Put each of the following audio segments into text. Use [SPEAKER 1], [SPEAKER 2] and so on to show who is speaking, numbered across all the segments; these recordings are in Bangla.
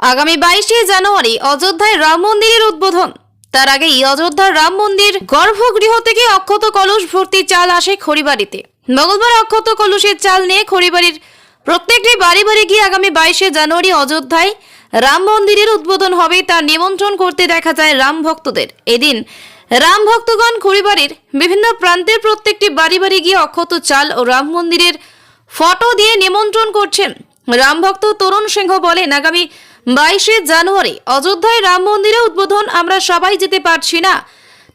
[SPEAKER 1] আগামী বাইশে জানুয়ারি অযোধ্যায় রাম মন্দিরের উদ্বোধন। তার আগেই অযোধ্যার রাম মন্দির গর্ভগৃহ থেকে অক্ষত কলস ভর্তি চাল আসে খড়িবাড়িতে। মঙ্গলবার অক্ষত কলসের চাল নিয়ে খড়িবাড়ির প্রত্যেকটি বাড়ি বাড়ি গিয়ে আগামী বাইশে জানুয়ারি অযোধ্যায় রাম মন্দিরের উদ্বোধন হবে। তা নিমন্ত্রণ করতে দেখা যায় রাম ভক্তদের। এদিন রাম ভক্তগণ খড়িবাড়ির বিভিন্ন প্রান্তের প্রত্যেকটি বাড়ি বাড়ি গিয়ে অক্ষত চাল ও রাম মন্দিরের ফটো দিয়ে নিমন্ত্রণ করছেন। রাম ভক্ত তরুণ সিংহ বলেন, আগামী বাইশে জানুয়ারি অযোধ্যায় রাম মন্দিরে উদ্বোধন আমরা সবাই যেতে পারছি না।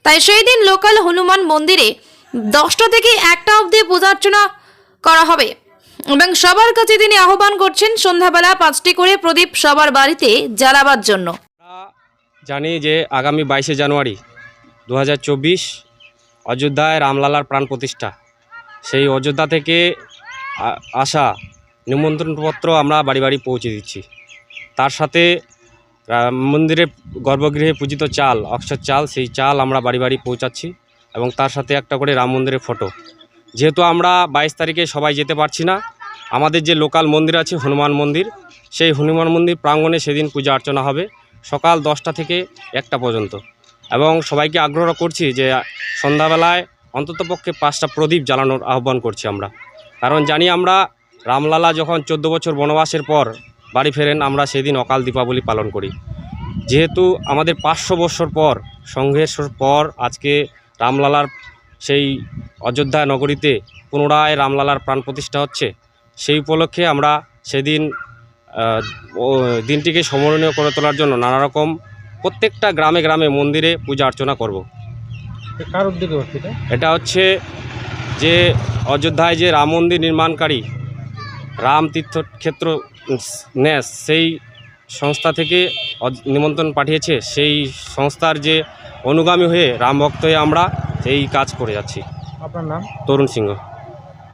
[SPEAKER 1] তাই সেই দিন লোকাল হনুমান মন্দিরে দশটা থেকে একটা অবধি পূজার্চনা করা হবে। এবং সবার কাছে তিনি আহ্বান করছেন সন্ধ্যাবেলা পাঁচটি করে প্রদীপ সবার বাড়িতে জ্বালাবার জন্য।
[SPEAKER 2] জানি যে আগামী বাইশে জানুয়ারি দু হাজার চব্বিশ অযোধ্যায় রামলালার প্রাণ প্রতিষ্ঠা। সেই অযোধ্যা থেকে আসা নিমন্ত্রণপত্র আমরা বাড়ি বাড়ি পৌঁছে দিচ্ছি। তার সাথে মন্দিরে গর্ভগৃহে পূজিত চাল অক্ষর চাল, সেই চাল আমরা বাড়ি বাড়ি পৌঁছাচ্ছি এবং তার সাথে একটা করে রাম মন্দিরের ফটো যেহেতু আমরা বাইশ তারিখে সবাই যেতে পারছি না, আমাদের যে লোকাল মন্দির আছে হনুমান মন্দির, সেই হনুমান মন্দির প্রাঙ্গণে সেদিন পূজা অর্চনা হবে সকাল দশটা থেকে একটা পর্যন্ত। এবং সবাইকে আগ্রহ করছি যে সন্ধ্যাবেলায় অন্ততপক্ষে পাঁচটা প্রদীপ জ্বালানোর আহ্বান করছি আমরা। কারণ জানি আমরা রামলালা যখন চোদ্দ বছর বনবাসের পর বাড়ি ফেরেন আমরা সেদিন অকাল দীপাবলি পালন করি যেহেতু আমাদের পাঁচশো বছর পর সংঘর্ষের পর আজকে রামলালার সেই অযোধ্যা নগরীতে পুনরায় রামলালার প্রাণ প্রতিষ্ঠা হচ্ছে সেই উপলক্ষে আমরা সেদিন দিনটিকে স্মরণীয় করে তোলার জন্য নানা রকম প্রত্যেকটা গ্রামে গ্রামে মন্দিরে পূজা অর্চনা করব।
[SPEAKER 3] কার উদ্যোগে হচ্ছে এটা
[SPEAKER 2] হচ্ছে যে অযোধ্যায় যে রাম মন্দির নির্মাণকারী রাম তীর্থক্ষেত্র ন্যাস সেই সংস্থা থেকে নিমন্ত্রণ পাঠিয়েছে সেই সংস্থার যে অনুগামী হয়ে রামভক্ত হয়ে আমরা এই কাজ করে যাচ্ছি।
[SPEAKER 3] আপনার নাম?
[SPEAKER 2] তরুণ সিংহ।